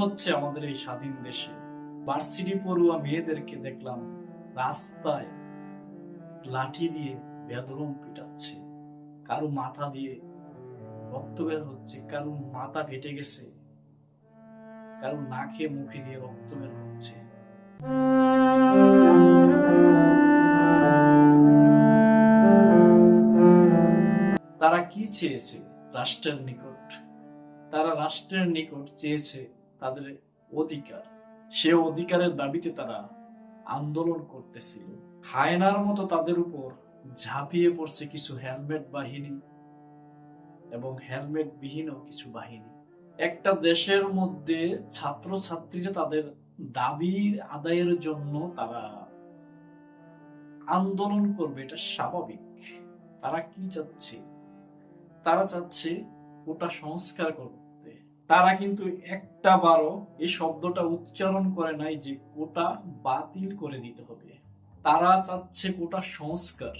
হচ্ছে আমাদের এই স্বাধীন দেশে? ভার্সিটি পড়ুয়া মেয়েদেরকে দেখলাম রাস্তায় লাঠি দিয়ে বেদরম পিটাচ্ছে। কারও মাথা দিয়ে রক্ত বের হচ্ছে, কারও মাথা ফেটে গেছে, কারও নাকে মুখে দিয়ে রক্ত বের হচ্ছে। তারা কি চেয়েছে রাষ্ট্রের নিকট? তারা রাষ্ট্রের নিকট চেয়েছে তাদের অধিকার। সে অধিকারের দাবিতে তারা আন্দোলন করতেছিল। হায়নার মতো তাদের উপর ঝাঁপিয়ে পড়ছে কিছু হেলমেট বাহিনী এবং হেলমেট বিহীনও কিছু বাহিনী। একটা দেশের মধ্যে ছাত্র ছাত্রীরা তাদের দাবির আদায়ের জন্য তারা আন্দোলন করবে, এটা স্বাভাবিক। তারা কি চাচ্ছে? তারা চাচ্ছে ওটা সংস্কার করতে তারা কিন্তু একটা বারও এই শব্দটা উচ্চারণ করে নাই যে কোটা বাতিল করে দিতে হবে। তারা চাচ্ছে কোটা সংস্কার।